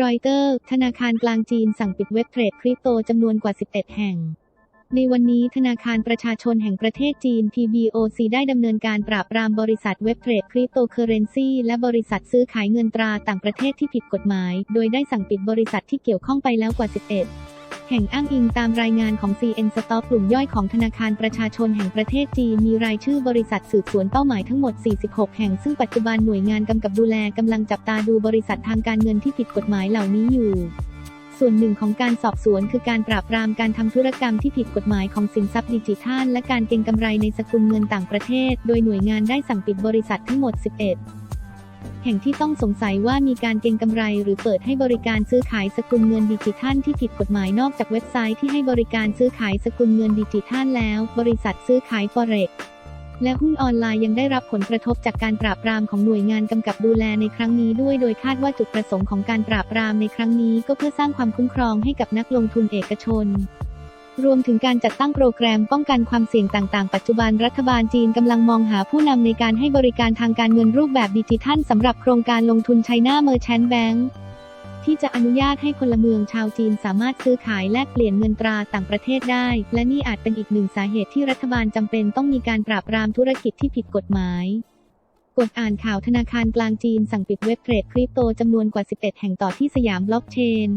รอยเตอร์ ธนาคารกลางจีนสั่งปิดเว็บเทรดคริปโตจำนวนกว่า 11 แห่ง ในวันนี้ธนาคารประชาชนแห่งประเทศจีน PBOC ได้ดำเนินการปราบปรามบริษัทเว็บเทรดคริปโตเคอเรนซีและบริษัทซื้อขายเงินตราต่างประเทศที่ผิดกฎหมาย โดยได้สั่งปิดบริษัทที่เกี่ยวข้องไปแล้วกว่า 11 แห่งอ้างอิงตามรายงานของ CN Stock กลุ่มย่อยของธนาคารประชาชนแห่งประเทศจีนมีรายชื่อบริษัทสืบสวนเป้าหมายทั้งหมด 46 แห่ง ซึ่งปัจจุบันหน่วยงานกำกับดูแลกำลังจับตาดูบริษัททางการเงินที่ผิดกฎหมายเหล่านี้อยู่ส่วนหนึ่งของการสอบสวนคือการปราบปรามการทำธุรกรรมที่ผิดกฎหมายของสินทรัพย์ดิจิทัล และการเก็งกำไรในสกุลเงินต่างประเทศ โดยหน่วยงานได้สั่งปิดบริษัททั้งหมด 11 แห่งที่ต้องสงสัยว่ามีการเก็งกำไร หรือเปิดให้บริการซื้อขายสกุลเงินดิจิทัลที่ผิดกฎหมายนอกจากเว็บไซต์ที่ให้บริการซื้อขายสกุลเงินดิจิทัลแล้ว บริษัทซื้อขาย Forex และหุ้นออนไลน์ยังได้รับผลกระทบจากการปราบปรามของหน่วยงานกำกับดูแลในครั้งนี้ด้วย โดยคาดว่าจุดประสงค์ของการปราบปรามในครั้งนี้ก็เพื่อสร้างความคุ้มครองให้กับนักลงทุนเอกชน รวมถึงการจัดตั้งโปรแกรมป้องกันความเสี่ยงต่างๆ ปัจจุบันรัฐบาลจีนกำลังมองหาผู้นำในการให้บริการทางการเงินรูปแบบดิจิทัลสำหรับโครงการลงทุน China Merchant Bank ที่จะอนุญาตให้พลเมืองชาวจีนสามารถซื้อขายแลกเปลี่ยนเงินตราต่างประเทศได้ และนี่อาจเป็นอีกหนึ่งสาเหตุที่รัฐบาลจำเป็นต้องมีการปราบปรามธุรกิจที่ผิดกฎหมายกดอ่านข่าวธนาคารกลางจีนสั่งปิดเว็บเทรดคริปโตจำนวนกว่า 11 แห่งต่อที่สยามบล็อกเชน